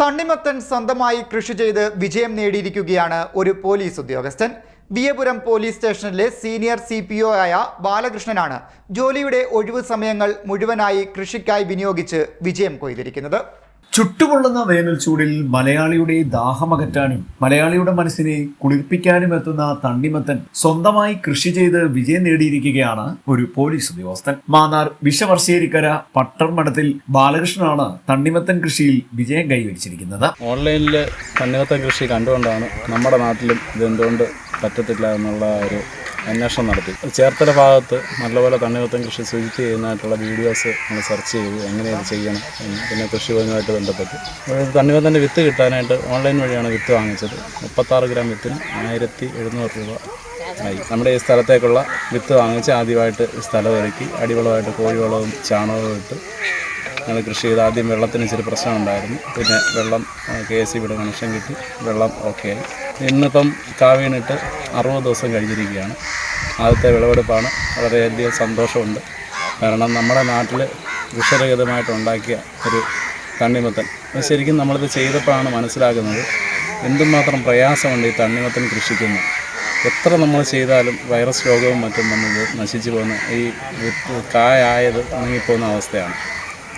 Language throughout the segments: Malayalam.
തണ്ണിമത്തൻ സ്വന്തമായി കൃഷി ചെയ്ത് വിജയം നേടിയിരിക്കുകയാണ് ഒരു പോലീസ് ഉദ്യോഗസ്ഥൻ. വിയപുരം പോലീസ് സ്റ്റേഷനിലെ സീനിയർ സി പി ഒ ആയ ബാലകൃഷ്ണനാണ് ജോലിയുടെ ഒഴിവു സമയങ്ങൾ മുഴുവനായി കൃഷിക്കായി വിനിയോഗിച്ച് വിജയം കൊയ്തിരിക്കുന്നത്. ചുട്ടുപൊള്ളുന്ന വേനൽ ചൂടിൽ മലയാളിയുടെ ദാഹമകറ്റാനും മലയാളിയുടെ മനസ്സിനെ കുളിർപ്പിക്കാനും എത്തുന്ന തണ്ണിമത്തൻ സ്വന്തമായി കൃഷി ചെയ്ത് വിജയം നേടിയിരിക്കുകയാണ് ഒരു പോലീസ് ഉദ്യോഗസ്ഥൻ. മാന്നാർ വിഷവർഷേരിക്കര പട്ടർമഠത്തിൽ ബാലകൃഷ്ണനാണ് തണ്ണിമത്തൻ കൃഷിയിൽ വിജയം കൈവരിച്ചിരിക്കുന്നത്. ഓൺലൈനിൽ തണ്ണിമത്തൻ കൃഷി കണ്ടുകൊണ്ടാണ് നമ്മുടെ നാട്ടിലും ഇതെന്തുകൊണ്ട് പറ്റത്തില്ല എന്നുള്ള ഒരു അന്വേഷണം നടത്തി. ചേർത്തല ഭാഗത്ത് നല്ലപോലെ തണ്ണീർത്തം കൃഷി ശുചിത്വ ചെയ്യുന്നതായിട്ടുള്ള വീഡിയോസ് നമ്മൾ സെർച്ച് ചെയ്തു. എങ്ങനെ ഇത് ചെയ്യണം പിന്നെ കൃഷിഭവനുമായിട്ട് ബന്ധപ്പെട്ട്. തണ്ണീർത്തന്റെ വിത്ത് കിട്ടാനായിട്ട് ഓൺലൈൻ വഴിയാണ് വിത്ത് വാങ്ങിച്ചത്. മുപ്പത്താറ് ഗ്രാം വിത്തിന് ആയിരത്തി എഴുന്നൂറ് രൂപ ആയി. നമ്മുടെ ഈ സ്ഥലത്തേക്കുള്ള വിത്ത് വാങ്ങിച്ച് ആദ്യമായിട്ട് സ്ഥലം ഒരുക്കി. അടിവളമായിട്ട് കോഴിവളവും ചാണകവും ഇട്ട് ഞങ്ങൾ കൃഷി ചെയ്ത് ആദ്യം വെള്ളത്തിന് ഇച്ചിരി പ്രശ്നം ഉണ്ടായിരുന്നു. പിന്നെ വെള്ളം കെ എസ് സിയുടെ കണക്ഷൻ കിട്ടി. വെള്ളം ഓക്കെ ആയി. ഇന്നിപ്പം കാവീണിട്ട് അറുപത് ദിവസം കഴിഞ്ഞിരിക്കുകയാണ്. ആദ്യത്തെ വിളവെടുപ്പാണ്. വളരെയധികം സന്തോഷമുണ്ട്. കാരണം നമ്മുടെ നാട്ടിൽ വിഷരഹിതമായിട്ട് ഉണ്ടാക്കിയ ഒരു തണ്ണിമത്തൻ. ശരിക്കും നമ്മളിത് ചെയ്തപ്പോഴാണ് മനസ്സിലാക്കുന്നത് എന്തുമാത്രം പ്രയാസമുണ്ട് ഈ തണ്ണിമത്തൻ കൃഷിക്കുന്നു. എത്ര നമ്മൾ ചെയ്താലും വൈറസ് രോഗവും മറ്റും വന്നത് നശിച്ചു പോകുന്ന ഈ കായായത് ഉണങ്ങിപ്പോകുന്ന അവസ്ഥയാണ്.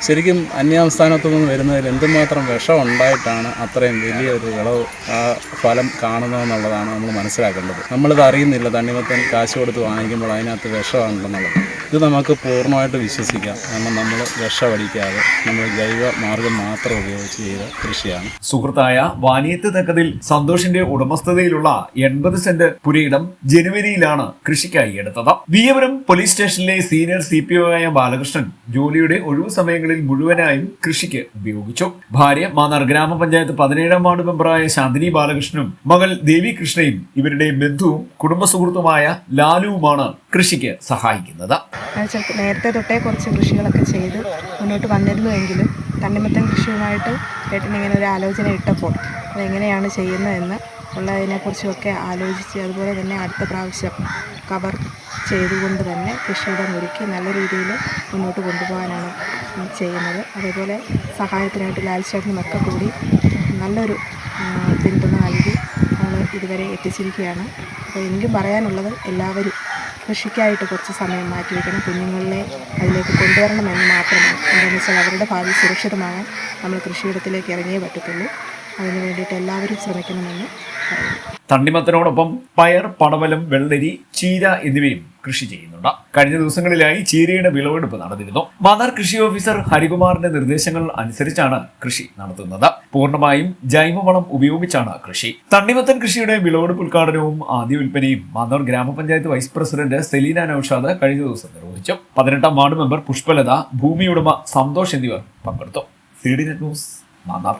ശരിക്കും അന്യസംസ്ഥാനത്തു നിന്ന് വരുന്നതിൽ എന്തുമാത്രം വിഷം ഉണ്ടായിട്ടാണ് അത്രയും വലിയൊരു വിളവ് ആ ഫലം കാണുന്നതെന്നുള്ളതാണ് നമ്മൾ മനസ്സിലാക്കേണ്ടത്. നമ്മളിത് അറിയുന്നില്ല. തണ്ണിമത്തൻ കാശ് കൊടുത്ത് വാങ്ങിക്കുമ്പോൾ അതിനകത്ത് വിഷമാണുണ്ടെന്നുള്ളത് ഇത് നമുക്ക് പൂർണമായിട്ട് വിശ്വസിക്കാം. കാരണം നമ്മൾ വിഷമടിക്കാതെ നമ്മൾ ജൈവ മാർഗം മാത്രം ഉപയോഗിച്ച് ചെയ്ത കൃഷിയാണ്. സുഹൃത്തായ വാനിയത്ത് തക്കതിൽ സന്തോഷിന്റെ ഉടമസ്ഥതയിലുള്ള എൺപത് സെന്റ് പുരയിടം ജനുവരിയിലാണ് കൃഷിക്കായി എടുത്തത്. വിയപുരം പോലീസ് സ്റ്റേഷനിലെ സീനിയർ സി പി ഒ ആയ ബാലകൃഷ്ണൻ ജോലിയുടെ ഒഴിവു സമയങ്ങളിൽ മുഴുവനായും കൃഷിക്ക് ഉപയോഗിച്ചു. ഭാര്യ മാന്നാർ ഗ്രാമപഞ്ചായത്ത് പതിനേഴാം വാർഡ് മെമ്പറായ ശാന്തിനി ബാലകൃഷ്ണനും മകൾ ദേവി കൃഷ്ണയും ഇവരുടെ ബന്ധുവും കുടുംബ സുഹൃത്തുമായ ലാലുവുമാണ് കൃഷിക്ക് സഹായിക്കുന്നത്. നേരത്തെ തൊട്ടേ കുറച്ച് കൃഷികളൊക്കെ ചെയ്ത് മുന്നോട്ട് വന്നിരുന്നുവെങ്കിലും തണ്ണിമത്തൻ കൃഷിയുമായിട്ട് ചേട്ടൻ ഇങ്ങനെ ഒരു ആലോചന ഇട്ടപ്പോൾ അതെങ്ങനെയാണ് ചെയ്യുന്നതെന്ന് ഉള്ളതിനെക്കുറിച്ചുമൊക്കെ ആലോചിച്ച് അതുപോലെ തന്നെ അടുത്ത പ്രാവശ്യം കവർ ചെയ്തുകൊണ്ട് തന്നെ കൃഷിയിടം ഒരുക്കി നല്ല രീതിയിൽ മുന്നോട്ട് കൊണ്ടുപോകാനാണ് ചെയ്യുന്നത്. അതേപോലെ സഹായത്തിനായിട്ട് ലാൽ ചേട്ടനുമൊക്കെ കൂടി നല്ലൊരു പിന്തുണ നൽകി നമ്മൾ ഇതുവരെ എത്തിച്ചിരിക്കുകയാണ്. അപ്പോൾ എനിക്കും പറയാനുള്ളത് എല്ലാവരും കൃഷിക്കായിട്ട് കുറച്ച് സമയം മാറ്റി മാറ്റിവെക്കണം. കുഞ്ഞുങ്ങളെ അതിലേക്ക് കൊണ്ടുവരണമെന്ന് മാത്രമാണ്. എന്താണെന്ന് വെച്ചാൽ അവരുടെ ഭാവി സുരക്ഷിതമാകാൻ നമ്മൾ കൃഷിയിടത്തിലേക്ക് ഇറങ്ങിയേ പറ്റത്തുള്ളൂ. അതിന് വേണ്ടിയിട്ട് എല്ലാവരും ശ്രമിക്കണമെന്ന് പറയുന്നു. തണ്ണിമത്തനോടൊപ്പം പയർ പടവലം വെള്ളരി ചീര എന്നിവയും കൃഷി ചെയ്യുന്നുണ്ട്. കഴിഞ്ഞ ദിവസങ്ങളിലായി ചീരയുടെ വിളവെടുപ്പ് നടന്നിരുന്നു. മാതാർ കൃഷി ഓഫീസർ ഹരികുമാറിന്റെ നിർദ്ദേശങ്ങൾ അനുസരിച്ചാണ് കൃഷി നടത്തുന്നത്. പൂർണമായും ജൈവവളം ഉപയോഗിച്ചാണ് കൃഷി. തണ്ണിമത്തൻ കൃഷിയുടെ വിളവെടുപ്പ് ഉദ്ഘാടനവും ആദ്യ വിൽപ്പനയും മാതാർ ഗ്രാമപഞ്ചായത്ത് വൈസ് പ്രസിഡന്റ് സെലീന നൌഷാദ് കഴിഞ്ഞ ദിവസം നിർവഹിച്ചു. പതിനെട്ടാം വാർഡ് മെമ്പർ പുഷ്പലത ഭൂമിയുടമ സന്തോഷ് എന്നിവർ പങ്കെടുത്തു. C D net news Mannar.